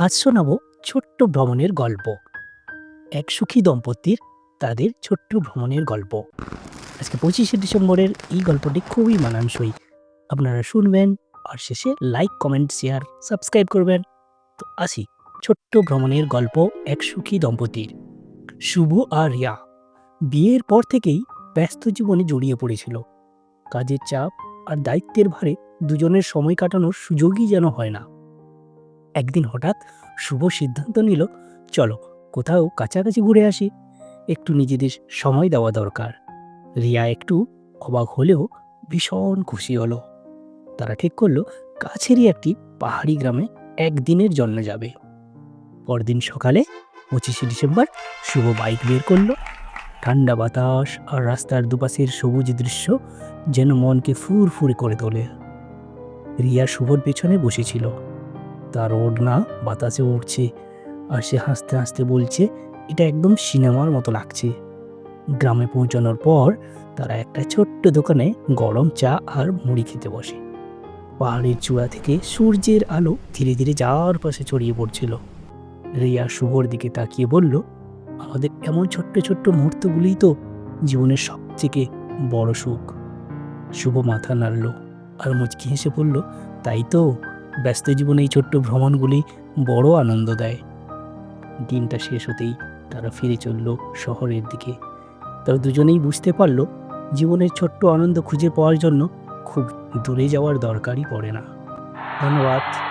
আজ শোনাবো ছোট্ট ভ্রমণের গল্প। এক সুখী দম্পতির তাদের ছোট্ট ভ্রমণের গল্প। আজকে পঁচিশে ডিসেম্বরের এই গল্পটি খুবই মানানসই। আপনারা শুনবেন আর শেষে লাইক, কমেন্ট, শেয়ার, সাবস্ক্রাইব করবেন। তো আসি, ছোট্ট ভ্রমণের গল্প এক সুখী দম্পতির। শুভ আর রিয়া বিয়ের পর থেকেই ব্যস্ত জীবনে জড়িয়ে পড়েছিল। কাজের চাপ আর দায়িত্বের ভারে দুজনের সময় কাটানোর সুযোগই যেন হয় না। একদিন হঠাৎ শুভ সিদ্ধান্ত নিল, চলো কোথাও কাছাকাছি ঘুরে আসি। একটু নিজেদের সময় দেওয়া দরকার। রিয়া একটু অবাক হলেও ভীষণ খুশি হলো। তারা ঠিক করল, কাছেরই একটি পাহাড়ি গ্রামে একদিনের জন্য যাবে। পরদিন সকালে পঁচিশে ডিসেম্বর শুভ বাইক বের করল। ঠান্ডা বাতাস আর রাস্তার দুপাশের সবুজ দৃশ্য যেন মনকে ফুরফুরে করে তোলে। রিয়া শুভর পেছনে বসেছিল। তার ওড়না বাতাসে উঠছে আর সে হাসতে হাসতে বলছে, এটা একদম সিনেমার মতো লাগছে। গ্রামে পৌঁছানোর পর তারা একটা ছোট্ট দোকানে গরম চা আর মুড়ি খেতে বসে। পাহাড়ের চূড়া থেকে সূর্যের আলো ধীরে ধীরে যার পাশে ছড়িয়ে পড়ছিল। রিয়া শুভর দিকে তাকিয়ে বলল, আমাদের এমন ছোট্ট ছোট্ট মুহূর্তগুলোই তো জীবনের সবথেকে বড় সুখ। শুভ মাথা নাড়ল আর মুচকি হেসে বলল, তাই তো ব্যস্ত জীবনে এই ছোট্ট ভ্রমণগুলি বড় আনন্দ দেয়। দিনটা শেষ হতেই তারা ফিরে চলল শহরের দিকে। তারা দুজনেই বুঝতে পারল, জীবনের ছোট্ট আনন্দ খুঁজে পাওয়ার জন্য খুব দূরে যাওয়ার দরকারই পড়ে না। ধন্যবাদ।